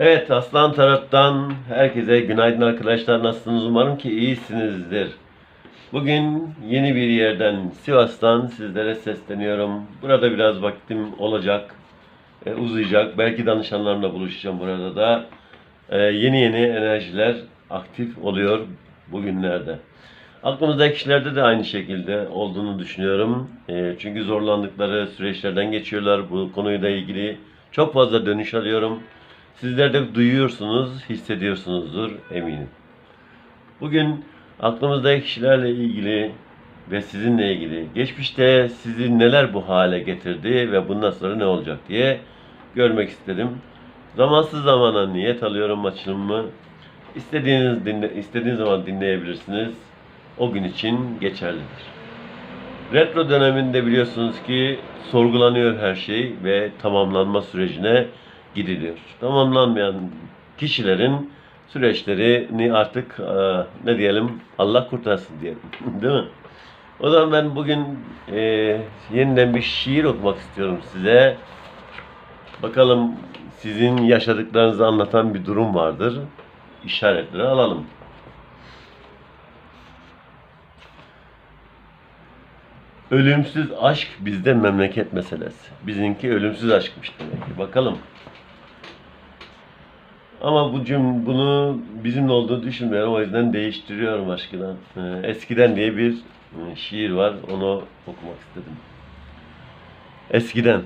Evet Aslan Taraf'tan herkese günaydın arkadaşlar. Nasılsınız? Umarım ki iyisinizdir. Bugün yeni bir yerden Sivas'tan sizlere sesleniyorum. Burada biraz vaktim olacak, e, uzayacak. Belki danışanlarla buluşacağım burada da. E, yeni yeni enerjiler aktif oluyor bugünlerde. Aklımızdaki kişilerde de aynı şekilde olduğunu düşünüyorum. E, çünkü zorlandıkları süreçlerden geçiyorlar. Bu konuyla ilgili çok fazla dönüş alıyorum. Sizler de duyuyorsunuz, hissediyorsunuzdur eminim. Bugün aklımızdaki kişilerle ilgili ve sizinle ilgili geçmişte sizi neler bu hale getirdi ve bundan sonra ne olacak diye görmek istedim. Zamansız zamana niyet alıyorum açılımı. İstediğiniz dinle, istediğiniz zaman dinleyebilirsiniz. O gün için geçerlidir. Retro döneminde biliyorsunuz ki sorgulanıyor her şey ve tamamlanma sürecine gidiliyor. Tamamlanmayan kişilerin süreçlerini artık e, ne diyelim Allah kurtarsın diyelim. Değil mi? O zaman ben bugün e, yeniden bir şiir okumak istiyorum size. Bakalım sizin yaşadıklarınızı anlatan bir durum vardır. İşaretleri alalım. Ölümsüz aşk bizde memleket meselesi. Bizimki ölümsüz aşkmış demek ki. Bakalım. Ama bu cüm bunu bizimle olduğunu düşünmüyorum. O yüzden değiştiriyorum aşkına. Ee, Eskiden diye bir e, şiir var. Onu okumak istedim. Eskiden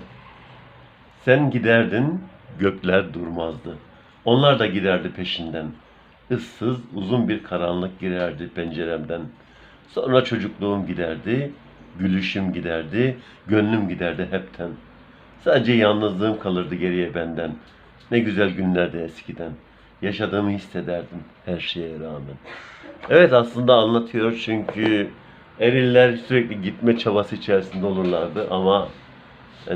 sen giderdin, gökler durmazdı. Onlar da giderdi peşinden. Issız uzun bir karanlık girerdi penceremden. Sonra çocukluğum giderdi, gülüşüm giderdi, gönlüm giderdi hepten. Sadece yalnızlığım kalırdı geriye benden. Ne güzel günlerdi eskiden. Yaşadığımı hissederdim her şeye rağmen. Evet aslında anlatıyor çünkü eriller sürekli gitme çabası içerisinde olurlardı ama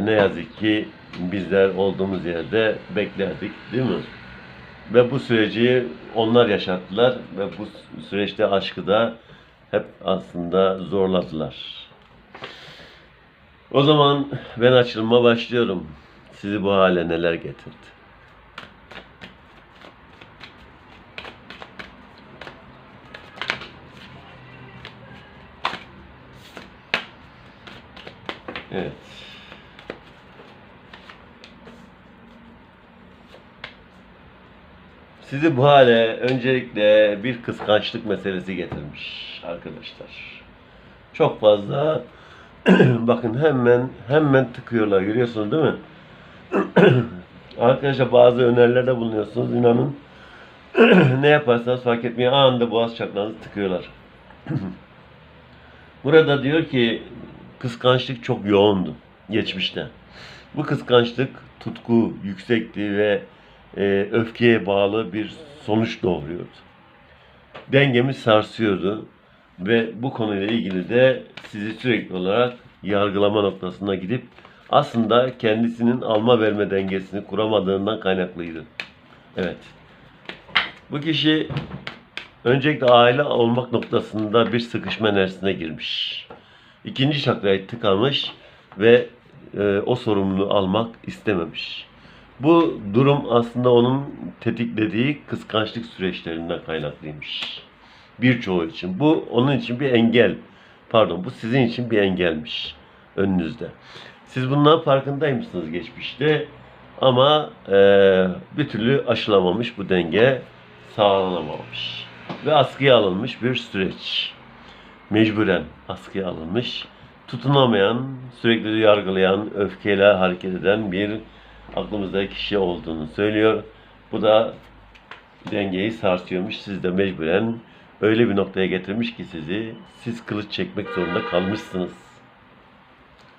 ne yazık ki bizler olduğumuz yerde beklerdik değil mi? Ve bu süreci onlar yaşattılar ve bu süreçte aşkı da hep aslında zorladılar. O zaman ben açılıma başlıyorum. Sizi bu hale neler getirdi? Evet. Sizi bu hale öncelikle bir kıskançlık meselesi getirmiş arkadaşlar. Çok fazla bakın hemen hemen tıkıyorlar görüyorsunuz değil mi? Arkadaşlar bazı önerilerde bulunuyorsunuz inanın. ne yaparsanız fark etmiyor anında boğaz çakrağınızı tıkıyorlar. Burada diyor ki kıskançlık çok yoğundu geçmişte. Bu kıskançlık tutku yüksekti ve e, öfkeye bağlı bir sonuç doğuruyordu. Dengemi sarsıyordu ve bu konuyla ilgili de sizi sürekli olarak yargılama noktasına gidip aslında kendisinin alma verme dengesini kuramadığından kaynaklıydı. Evet. Bu kişi öncelikle aile olmak noktasında bir sıkışma enerjisine girmiş. İkinci çakrayı tıkamış ve e, o sorumluluğu almak istememiş. Bu durum aslında onun tetiklediği kıskançlık süreçlerinden kaynaklıymış. Birçoğu için. Bu onun için bir engel. Pardon bu sizin için bir engelmiş önünüzde. Siz bundan farkındaymışsınız geçmişte ama e, bir türlü aşılamamış bu denge sağlanamamış. Ve askıya alınmış bir süreç. Mecburen askıya alınmış. Tutunamayan, sürekli yargılayan, öfkeyle hareket eden bir aklımızdaki kişi olduğunu söylüyor. Bu da dengeyi sarsıyormuş. Siz de mecburen öyle bir noktaya getirmiş ki sizi siz kılıç çekmek zorunda kalmışsınız.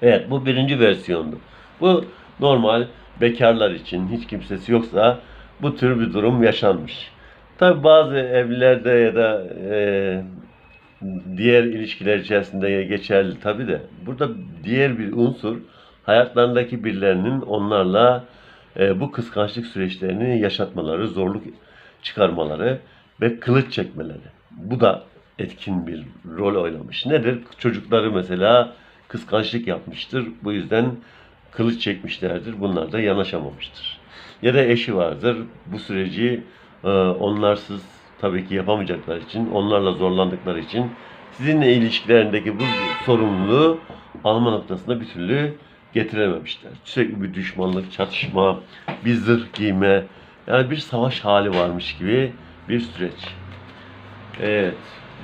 Evet bu birinci versiyondu. Bu normal bekarlar için hiç kimsesi yoksa bu tür bir durum yaşanmış. Tabi bazı evlilerde ya da e, diğer ilişkiler içerisinde geçerli tabi de burada diğer bir unsur hayatlarındaki birilerinin onlarla e, bu kıskançlık süreçlerini yaşatmaları, zorluk çıkarmaları ve kılıç çekmeleri. Bu da etkin bir rol oynamış. Nedir? Çocukları mesela kıskançlık yapmıştır. Bu yüzden kılıç çekmişlerdir. Bunlar da yanaşamamıştır. Ya da eşi vardır. Bu süreci e, onlarsız tabii ki yapamayacaklar için, onlarla zorlandıkları için sizinle ilişkilerindeki bu sorumluluğu alma noktasında bir türlü getirememişler. Sürekli bir düşmanlık, çatışma, bir zırh giyme, yani bir savaş hali varmış gibi bir süreç. Evet,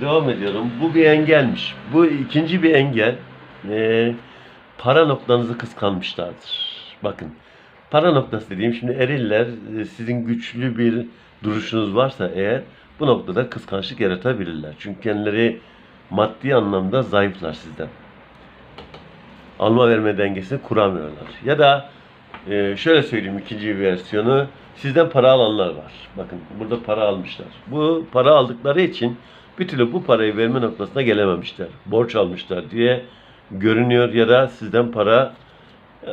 devam ediyorum. Bu bir engelmiş. Bu ikinci bir engel. Ee, para noktanızı kıskanmışlardır. Bakın, para noktası dediğim şimdi eriller e, sizin güçlü bir duruşunuz varsa eğer bu noktada kıskançlık yaratabilirler. Çünkü kendileri maddi anlamda zayıflar sizden. Alma verme dengesini kuramıyorlar. Ya da e, şöyle söyleyeyim ikinci bir versiyonu. Sizden para alanlar var. Bakın burada para almışlar. Bu para aldıkları için bir türlü bu parayı verme noktasına gelememişler. Borç almışlar diye görünüyor ya da sizden para e,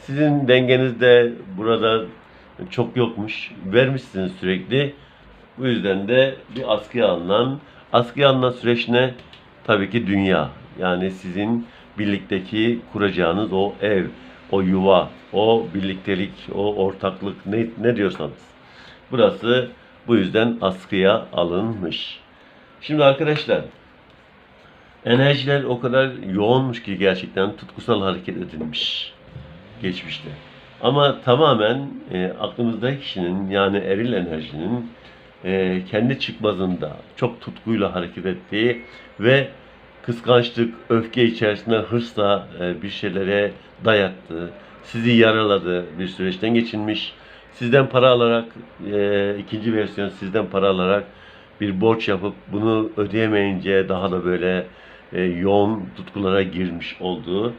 sizin dengenizde burada çok yokmuş. Vermişsiniz sürekli. Bu yüzden de bir askıya alınan, askıya alınan süreç ne? Tabii ki dünya. Yani sizin birlikteki kuracağınız o ev, o yuva, o birliktelik, o ortaklık ne, ne diyorsanız. Burası bu yüzden askıya alınmış. Şimdi arkadaşlar enerjiler o kadar yoğunmuş ki gerçekten tutkusal hareket edilmiş geçmişte. Ama tamamen e, aklımızdaki kişinin yani eril enerjinin e, kendi çıkmazında çok tutkuyla hareket ettiği ve kıskançlık, öfke içerisinde hırsla e, bir şeylere dayattı, sizi yaraladı bir süreçten geçinmiş. Sizden para alarak, e, ikinci versiyon sizden para alarak bir borç yapıp bunu ödeyemeyince daha da böyle e, yoğun tutkulara girmiş olduğu.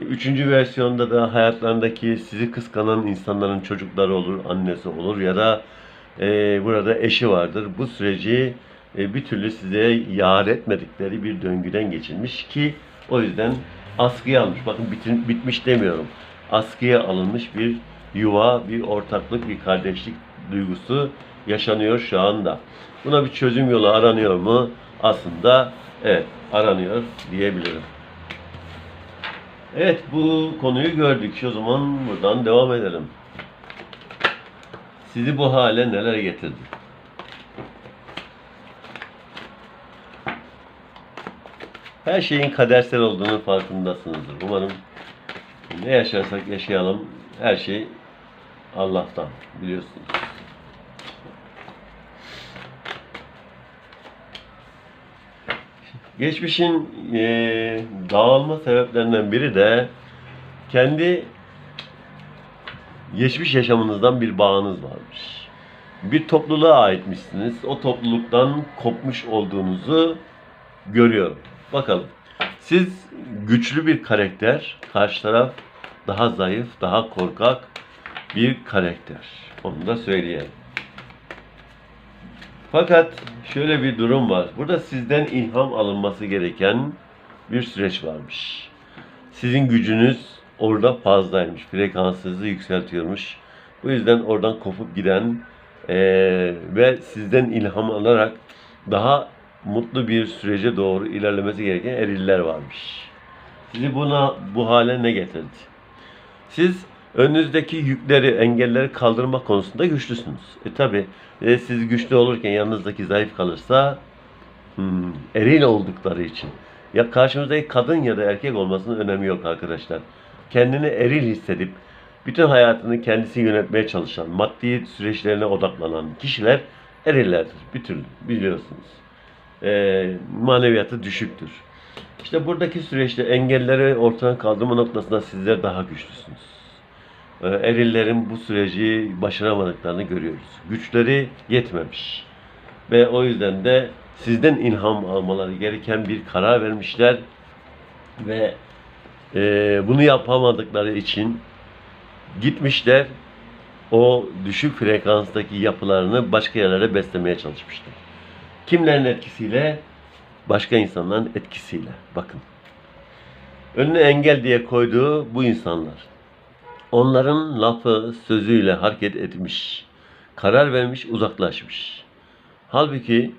Üçüncü versiyonda da hayatlarındaki sizi kıskanan insanların çocukları olur, annesi olur ya da e, burada eşi vardır. Bu süreci e, bir türlü size yar etmedikleri bir döngüden geçilmiş ki o yüzden askıya almış. Bakın bitin, bitmiş demiyorum. Askıya alınmış bir yuva, bir ortaklık, bir kardeşlik duygusu yaşanıyor şu anda. Buna bir çözüm yolu aranıyor mu? Aslında evet aranıyor diyebilirim. Evet bu konuyu gördük. O zaman buradan devam edelim. Sizi bu hale neler getirdi? Her şeyin kadersel olduğunu farkındasınızdır. Umarım ne yaşarsak yaşayalım her şey Allah'tan biliyorsunuz. Geçmişin eee, dağılma sebeplerinden biri de kendi geçmiş yaşamınızdan bir bağınız varmış. Bir topluluğa aitmişsiniz. O topluluktan kopmuş olduğunuzu görüyorum. Bakalım. Siz güçlü bir karakter, karşı taraf daha zayıf, daha korkak bir karakter. Onu da söyleyelim. Fakat şöyle bir durum var. Burada sizden ilham alınması gereken bir süreç varmış. Sizin gücünüz orada fazlaymış. Frekansınızı yükseltiyormuş. Bu yüzden oradan kopup giden eee, ve sizden ilham alarak daha mutlu bir sürece doğru ilerlemesi gereken eriller varmış. Sizi buna bu hale ne getirdi? Siz önünüzdeki yükleri, engelleri kaldırma konusunda güçlüsünüz. E tabi siz güçlü olurken yanınızdaki zayıf kalırsa hmm, eril oldukları için. Ya karşımızdaki kadın ya da erkek olmasının önemi yok arkadaşlar. Kendini eril hissedip bütün hayatını kendisi yönetmeye çalışan, maddi süreçlerine odaklanan kişiler erillerdir. Türlü biliyorsunuz. E, maneviyatı düşüktür. İşte buradaki süreçte engelleri ortadan kaldırma noktasında sizler daha güçlüsünüz. Ee, Erillerin bu süreci başaramadıklarını görüyoruz. Güçleri yetmemiş. Ve o yüzden de sizden ilham almaları gereken bir karar vermişler. Ve e, bunu yapamadıkları için gitmişler o düşük frekanstaki yapılarını başka yerlere beslemeye çalışmışlar. Kimlerin etkisiyle? Başka insanların etkisiyle. Bakın. Önüne engel diye koyduğu bu insanlar. Onların lafı, sözüyle hareket etmiş. Karar vermiş, uzaklaşmış. Halbuki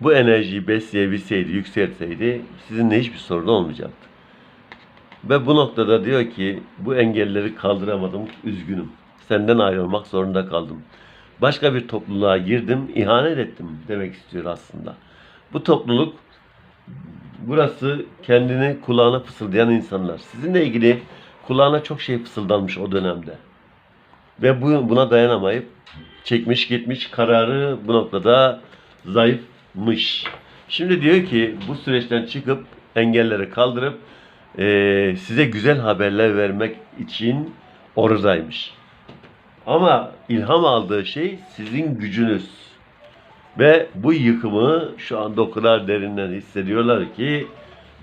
bu enerjiyi besleyebilseydi, yükseltseydi sizinle hiçbir sorun olmayacaktı. Ve bu noktada diyor ki bu engelleri kaldıramadım, üzgünüm. senden ayrılmak zorunda kaldım. Başka bir topluluğa girdim, ihanet ettim demek istiyor aslında. Bu topluluk burası kendini kulağına fısıldayan insanlar. Sizinle ilgili kulağına çok şey fısıldanmış o dönemde. Ve bu, buna dayanamayıp çekmiş gitmiş kararı bu noktada zayıfmış. Şimdi diyor ki bu süreçten çıkıp engelleri kaldırıp eee, size güzel haberler vermek için oradaymış. Ama ilham aldığı şey sizin gücünüz. Ve bu yıkımı şu anda o kadar derinden hissediyorlar ki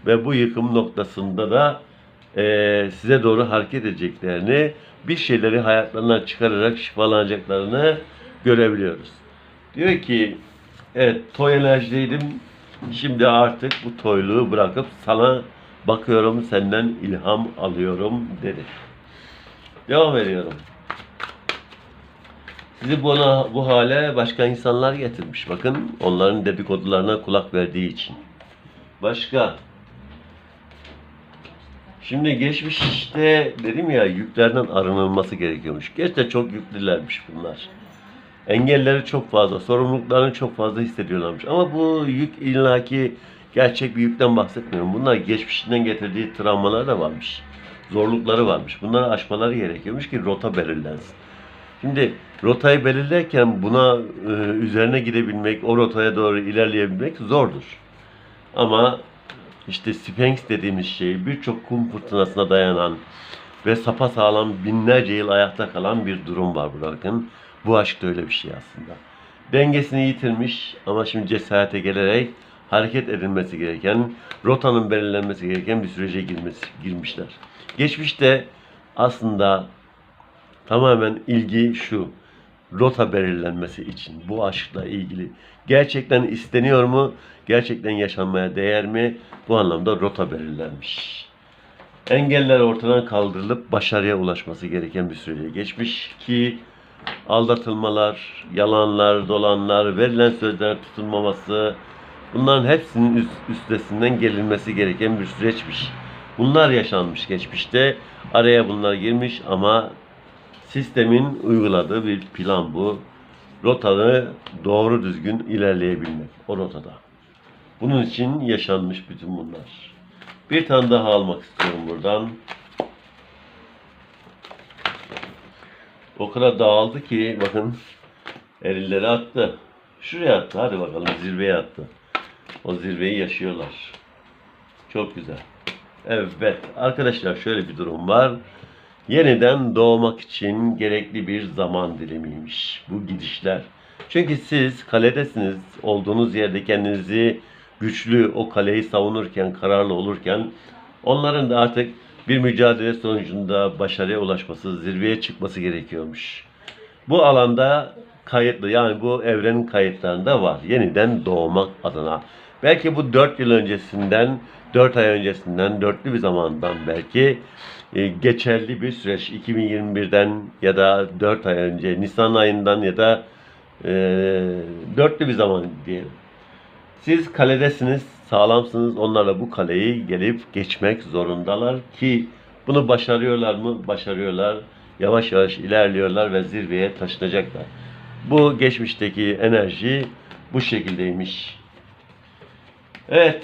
ve bu yıkım noktasında da eee, size doğru hareket edeceklerini, bir şeyleri hayatlarından çıkararak şifalanacaklarını görebiliyoruz. Diyor ki, evet toy enerjideydim, şimdi artık bu toyluğu bırakıp sana bakıyorum, senden ilham alıyorum dedi. Devam ediyorum. Sizi buna, bu hale başka insanlar getirmiş. Bakın onların dedikodularına kulak verdiği için. Başka. Şimdi geçmişte dedim ya yüklerden arınılması gerekiyormuş. Gerçekten çok yüklülermiş bunlar. Engelleri çok fazla, sorumluluklarını çok fazla hissediyorlarmış. Ama bu yük illaki gerçek bir yükten bahsetmiyorum. Bunlar geçmişinden getirdiği travmalar da varmış. Zorlukları varmış. Bunları aşmaları gerekiyormuş ki rota belirlensin. Şimdi rotayı belirlerken buna e, üzerine gidebilmek, o rotaya doğru ilerleyebilmek zordur. Ama işte Sphinx dediğimiz şey birçok kum fırtınasına dayanan ve sapasağlam binlerce yıl ayakta kalan bir durum var bırakın. Bu aşk da öyle bir şey aslında. Dengesini yitirmiş ama şimdi cesarete gelerek hareket edilmesi gereken, rotanın belirlenmesi gereken bir sürece girmesi, girmişler. Geçmişte aslında tamamen ilgi şu. Rota belirlenmesi için bu aşkla ilgili. Gerçekten isteniyor mu? Gerçekten yaşanmaya değer mi? Bu anlamda rota belirlenmiş. Engeller ortadan kaldırılıp başarıya ulaşması gereken bir sürece geçmiş ki aldatılmalar, yalanlar, dolanlar, verilen sözler tutulmaması bunların hepsinin üst, üstesinden gelinmesi gereken bir süreçmiş. Bunlar yaşanmış geçmişte. Araya bunlar girmiş ama sistemin uyguladığı bir plan bu. Rotanı doğru düzgün ilerleyebilmek o rotada. Bunun için yaşanmış bütün bunlar. Bir tane daha almak istiyorum buradan. O kadar dağıldı ki bakın erilleri attı. Şuraya attı. Hadi bakalım zirveye attı. O zirveyi yaşıyorlar. Çok güzel. Evet arkadaşlar şöyle bir durum var. Yeniden doğmak için gerekli bir zaman dilimiymiş bu gidişler. Çünkü siz kaledesiniz. Olduğunuz yerde kendinizi güçlü o kaleyi savunurken, kararlı olurken onların da artık bir mücadele sonucunda başarıya ulaşması, zirveye çıkması gerekiyormuş. Bu alanda kayıtlı yani bu evrenin kayıtlarında var. Yeniden doğmak adına. Belki bu 4 yıl öncesinden, 4 ay öncesinden, dörtlü bir zamandan belki e, geçerli bir süreç. 2021'den ya da 4 ay önce, Nisan ayından ya da e, dörtlü bir zaman diyelim. Siz kaledesiniz, sağlamsınız. Onlarla bu kaleyi gelip geçmek zorundalar ki bunu başarıyorlar mı? Başarıyorlar. Yavaş yavaş ilerliyorlar ve zirveye taşınacaklar. Bu geçmişteki enerji bu şekildeymiş. Evet.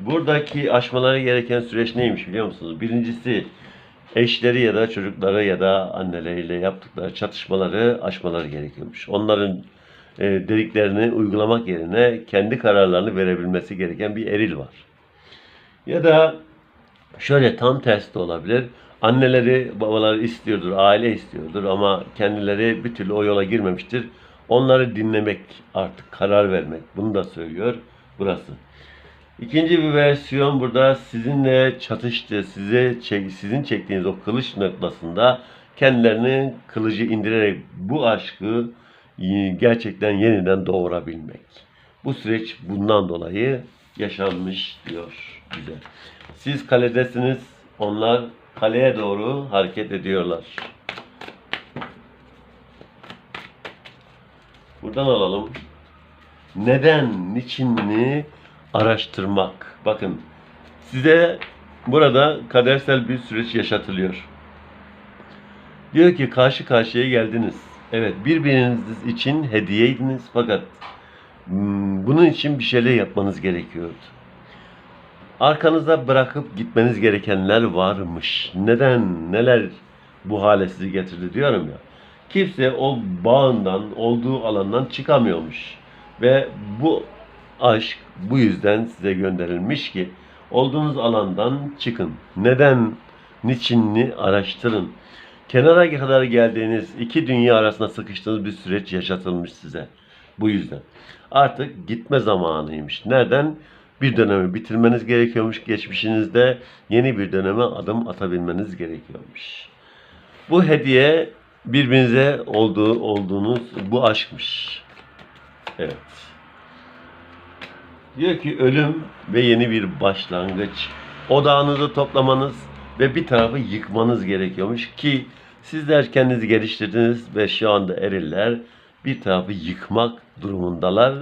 Buradaki aşmaları gereken süreç neymiş biliyor musunuz? Birincisi eşleri ya da çocukları ya da anneleriyle yaptıkları çatışmaları aşmaları gerekiyormuş. Onların e, dediklerini uygulamak yerine kendi kararlarını verebilmesi gereken bir eril var. Ya da şöyle tam tersi de olabilir. Anneleri, babaları istiyordur, aile istiyordur ama kendileri bir türlü o yola girmemiştir. Onları dinlemek artık karar vermek. Bunu da söylüyor burası. İkinci bir versiyon burada sizinle çatıştı. Size çek, sizin çektiğiniz o kılıç noktasında kendilerinin kılıcı indirerek bu aşkı gerçekten yeniden doğurabilmek. Bu süreç bundan dolayı yaşanmış diyor bize. Siz kaledesiniz, onlar kaleye doğru hareket ediyorlar. Buradan alalım. Neden, niçinini araştırmak. Bakın size burada kadersel bir süreç yaşatılıyor. Diyor ki karşı karşıya geldiniz. Evet birbiriniz için hediyeydiniz fakat hmm, bunun için bir şeyler yapmanız gerekiyordu. Arkanızda bırakıp gitmeniz gerekenler varmış. Neden, neler bu hale sizi getirdi diyorum ya. Kimse o bağından, olduğu alandan çıkamıyormuş. Ve bu aşk bu yüzden size gönderilmiş ki olduğunuz alandan çıkın. Neden, niçinini araştırın. Kenara kadar geldiğiniz iki dünya arasında sıkıştığınız bir süreç yaşatılmış size. Bu yüzden. Artık gitme zamanıymış. Nereden? Bir dönemi bitirmeniz gerekiyormuş. Geçmişinizde yeni bir döneme adım atabilmeniz gerekiyormuş. Bu hediye birbirinize olduğu olduğunuz bu aşkmış. Evet. Diyor ki ölüm ve yeni bir başlangıç. Odağınızı toplamanız ve bir tarafı yıkmanız gerekiyormuş ki sizler kendinizi geliştirdiniz ve şu anda eriller bir tarafı yıkmak durumundalar.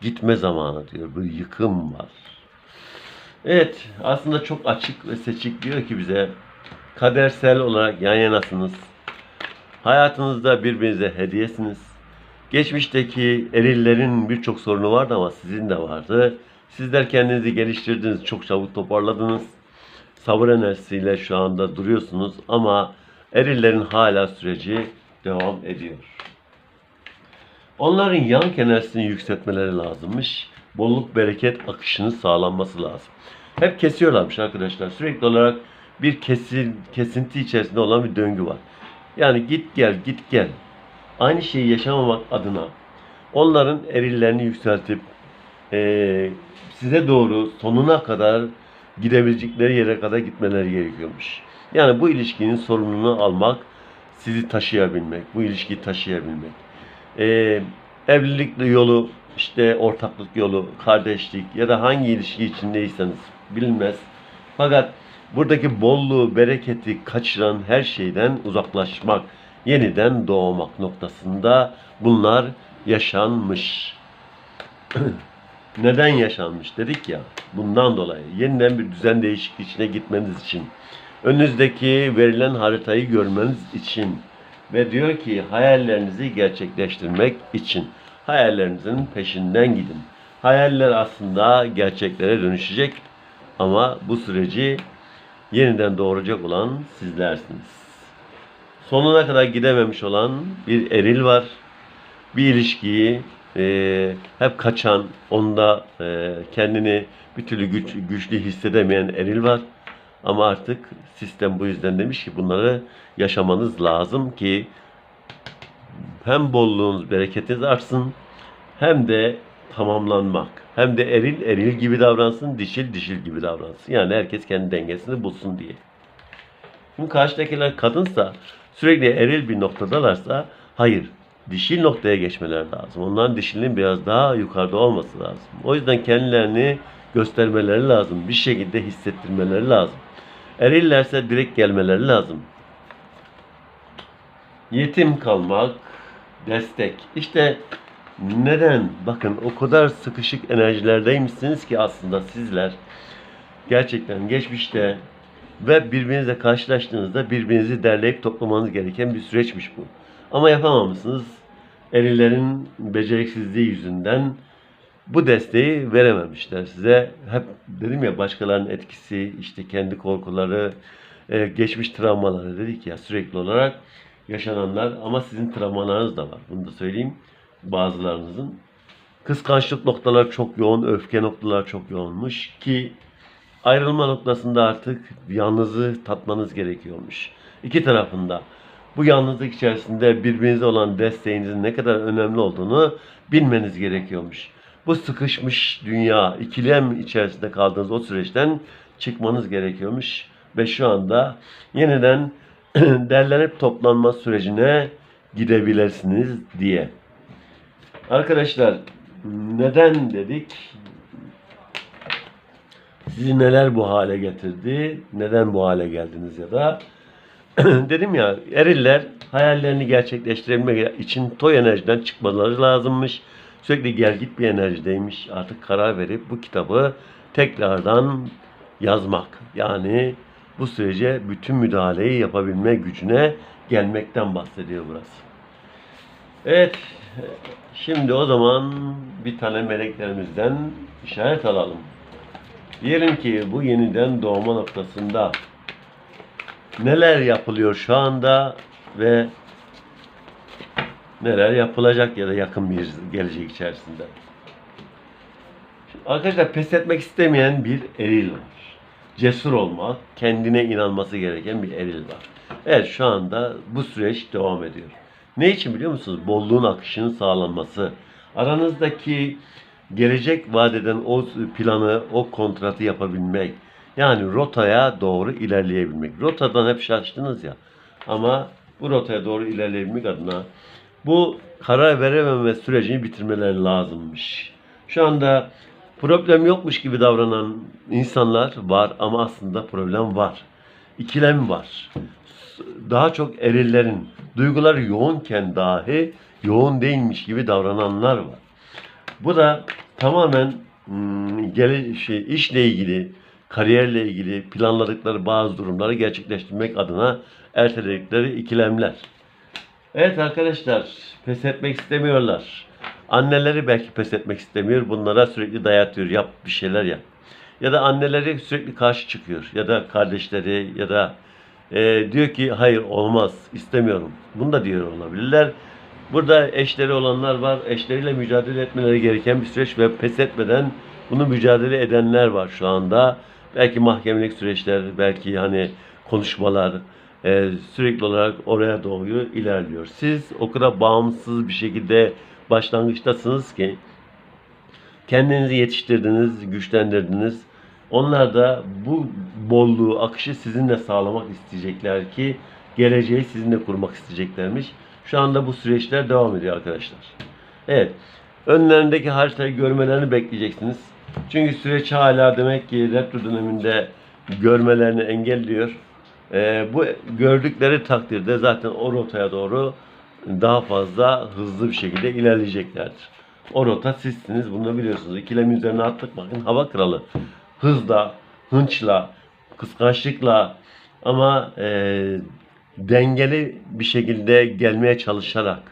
Gitme zamanı diyor. Bir yıkım var. Evet aslında çok açık ve seçik diyor ki bize kadersel olarak yan yanasınız. Hayatınızda birbirinize hediyesiniz. Geçmişteki erillerin birçok sorunu vardı ama sizin de vardı. Sizler kendinizi geliştirdiniz, çok çabuk toparladınız. Sabır enerjisiyle şu anda duruyorsunuz ama erillerin hala süreci devam ediyor. Onların yan enerjisini yükseltmeleri lazımmış. Bolluk bereket akışının sağlanması lazım. Hep kesiyorlarmış arkadaşlar. Sürekli olarak bir kesin, kesinti içerisinde olan bir döngü var. Yani git gel git gel. Aynı şeyi yaşamamak adına onların erillerini yükseltip eee, size doğru sonuna kadar gidebilecekleri yere kadar gitmeleri gerekiyormuş. Yani bu ilişkinin sorumluluğunu almak, sizi taşıyabilmek, bu ilişkiyi taşıyabilmek. Eee evlilik yolu, işte ortaklık yolu, kardeşlik ya da hangi ilişki içindeyseniz bilinmez. Fakat buradaki bolluğu, bereketi kaçıran her şeyden uzaklaşmak, yeniden doğmak noktasında bunlar yaşanmış. Neden yaşanmış dedik ya. Bundan dolayı yeniden bir düzen değişikliği içine gitmeniz için. Önünüzdeki verilen haritayı görmeniz için. Ve diyor ki hayallerinizi gerçekleştirmek için. Hayallerinizin peşinden gidin. Hayaller aslında gerçeklere dönüşecek ama bu süreci yeniden doğuracak olan sizlersiniz. Sonuna kadar gidememiş olan bir eril var. Bir ilişkiyi e, hep kaçan, onda e, kendini bir türlü güç, güçlü hissedemeyen eril var. Ama artık sistem bu yüzden demiş ki bunları yaşamanız lazım ki hem bolluğunuz, bereketiniz artsın hem de tamamlanmak. Hem de eril eril gibi davransın, dişil dişil gibi davransın. Yani herkes kendi dengesini bulsun diye. Şimdi karşıdakiler kadınsa sürekli eril bir noktadalarsa hayır dişil noktaya geçmeler lazım. Onların dişilinin biraz daha yukarıda olması lazım. O yüzden kendilerini göstermeleri lazım. Bir şekilde hissettirmeleri lazım. Erillerse direkt gelmeleri lazım. Yetim kalmak, destek. İşte neden? Bakın o kadar sıkışık enerjilerdeymişsiniz ki aslında sizler gerçekten geçmişte ve birbirinizle karşılaştığınızda birbirinizi derleyip toplamanız gereken bir süreçmiş bu. Ama yapamamışsınız. Erilerin beceriksizliği yüzünden bu desteği verememişler size. Hep dedim ya başkalarının etkisi, işte kendi korkuları, e, geçmiş travmaları dedik ya sürekli olarak yaşananlar ama sizin travmalarınız da var. Bunu da söyleyeyim bazılarınızın. Kıskançlık noktalar çok yoğun, öfke noktalar çok yoğunmuş ki ayrılma noktasında artık yalnızlığı tatmanız gerekiyormuş. İki tarafında. Bu yalnızlık içerisinde birbirinize olan desteğinizin ne kadar önemli olduğunu bilmeniz gerekiyormuş. Bu sıkışmış dünya, ikilem içerisinde kaldığınız o süreçten çıkmanız gerekiyormuş. Ve şu anda yeniden derlenip toplanma sürecine gidebilirsiniz diye. Arkadaşlar neden dedik? Sizi neler bu hale getirdi? Neden bu hale geldiniz ya da dedim ya eriller hayallerini gerçekleştirebilmek için toy enerjiden çıkmaları lazımmış. Sürekli gel git bir enerjideymiş. Artık karar verip bu kitabı tekrardan yazmak. Yani bu sürece bütün müdahaleyi yapabilme gücüne gelmekten bahsediyor burası. Evet, şimdi o zaman bir tane meleklerimizden işaret alalım. Diyelim ki bu yeniden doğma noktasında neler yapılıyor şu anda ve neler yapılacak ya da yakın bir gelecek içerisinde. Şimdi arkadaşlar pes etmek istemeyen bir eril var. Cesur olmak, kendine inanması gereken bir eril var. Evet şu anda bu süreç devam ediyor. Ne için biliyor musunuz? Bolluğun akışının sağlanması. Aranızdaki gelecek vadeden o planı, o kontratı yapabilmek. Yani rotaya doğru ilerleyebilmek. Rotadan hep şaştınız ya. Ama bu rotaya doğru ilerleyebilmek adına bu karar verememe sürecini bitirmeleri lazımmış. Şu anda problem yokmuş gibi davranan insanlar var ama aslında problem var. İkilem var. Daha çok erillerin duyguları yoğunken dahi yoğun değilmiş gibi davrananlar var. Bu da tamamen hmm, şey, işle ilgili, kariyerle ilgili planladıkları bazı durumları gerçekleştirmek adına erteledikleri ikilemler. Evet arkadaşlar, pes etmek istemiyorlar. Anneleri belki pes etmek istemiyor. Bunlara sürekli dayatıyor. Yap bir şeyler yap. Ya da anneleri sürekli karşı çıkıyor. Ya da kardeşleri ya da e, diyor ki hayır olmaz istemiyorum. Bunu da diyor olabilirler. Burada eşleri olanlar var. Eşleriyle mücadele etmeleri gereken bir süreç ve pes etmeden bunu mücadele edenler var şu anda. Belki mahkemelik süreçler, belki hani konuşmalar e, sürekli olarak oraya doğru ilerliyor. Siz o kadar bağımsız bir şekilde başlangıçtasınız ki kendinizi yetiştirdiniz, güçlendirdiniz. Onlar da bu bolluğu, akışı sizinle sağlamak isteyecekler ki geleceği sizinle kurmak isteyeceklermiş. Şu anda bu süreçler devam ediyor arkadaşlar. Evet. Önlerindeki haritayı görmelerini bekleyeceksiniz. Çünkü süreç hala demek ki retro döneminde görmelerini engelliyor. Ee, bu gördükleri takdirde zaten o rotaya doğru daha fazla hızlı bir şekilde ilerleyeceklerdir. O rota sizsiniz. Bunu biliyorsunuz. İkilem üzerine attık bakın hava kralı. Hızla, hınçla, kıskançlıkla ama e, dengeli bir şekilde gelmeye çalışarak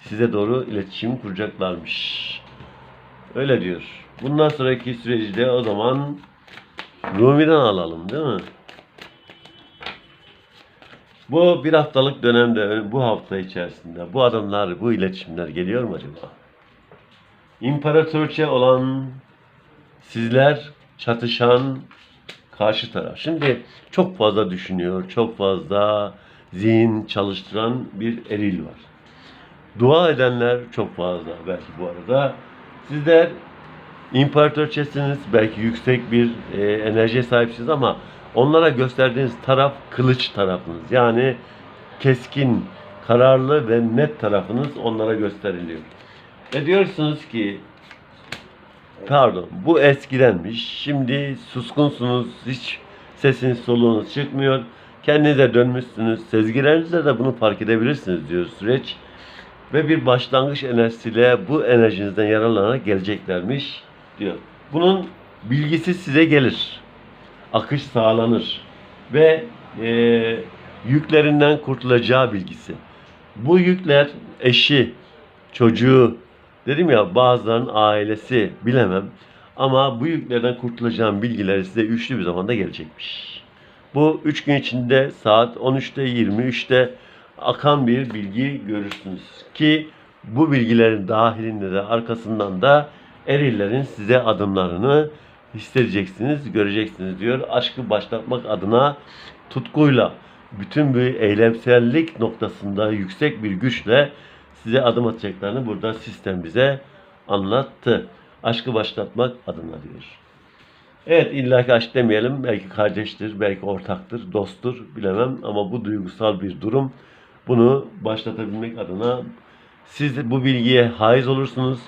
size doğru iletişim kuracaklarmış. Öyle diyor. Bundan sonraki süreci de o zaman Rumi'den alalım değil mi? Bu bir haftalık dönemde, bu hafta içerisinde bu adamlar, bu iletişimler geliyor mu acaba? İmparatorçe olan sizler çatışan karşı taraf. Şimdi çok fazla düşünüyor, çok fazla zihin çalıştıran bir eril var. Dua edenler çok fazla belki bu arada. Sizler imparatorçesiniz, belki yüksek bir e, enerjiye sahipsiniz ama onlara gösterdiğiniz taraf kılıç tarafınız. Yani keskin, kararlı ve net tarafınız onlara gösteriliyor. Ve diyorsunuz ki pardon bu eskidenmiş. Şimdi suskunsunuz. Hiç sesiniz soluğunuz çıkmıyor. Kendinize dönmüşsünüz. Sezgilerinizle de bunu fark edebilirsiniz diyor süreç. Ve bir başlangıç enerjisiyle bu enerjinizden yararlanarak geleceklermiş diyor. Bunun bilgisi size gelir. Akış sağlanır. Ve e, yüklerinden kurtulacağı bilgisi. Bu yükler eşi, çocuğu, dedim ya bazılarının ailesi bilemem. Ama bu yüklerden kurtulacağım bilgiler size üçlü bir zamanda gelecekmiş. Bu üç gün içinde saat 13'te 23'te akan bir bilgi görürsünüz. Ki bu bilgilerin dahilinde de arkasından da erillerin size adımlarını hissedeceksiniz, göreceksiniz diyor. Aşkı başlatmak adına tutkuyla bütün bir eylemsellik noktasında yüksek bir güçle size adım atacaklarını burada sistem bize anlattı. Aşkı başlatmak adına diyor. Evet illaki aşk demeyelim. Belki kardeştir, belki ortaktır, dosttur bilemem ama bu duygusal bir durum. Bunu başlatabilmek adına siz bu bilgiye haiz olursunuz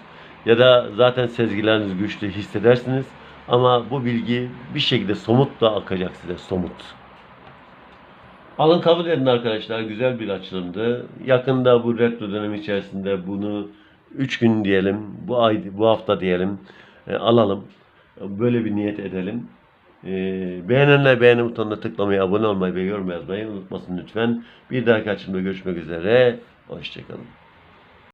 ya da zaten sezgileriniz güçlü hissedersiniz. Ama bu bilgi bir şekilde somut da akacak size somut. Alın kabul edin arkadaşlar. Güzel bir açılımdı. Yakında bu retro dönemi içerisinde bunu 3 gün diyelim, bu ay, bu hafta diyelim e, alalım. Böyle bir niyet edelim. Ee, beğenenler beğeni butonuna tıklamayı, abone olmayı ve yorum yazmayı unutmasın lütfen. Bir dahaki açımda görüşmek üzere. Hoşçakalın.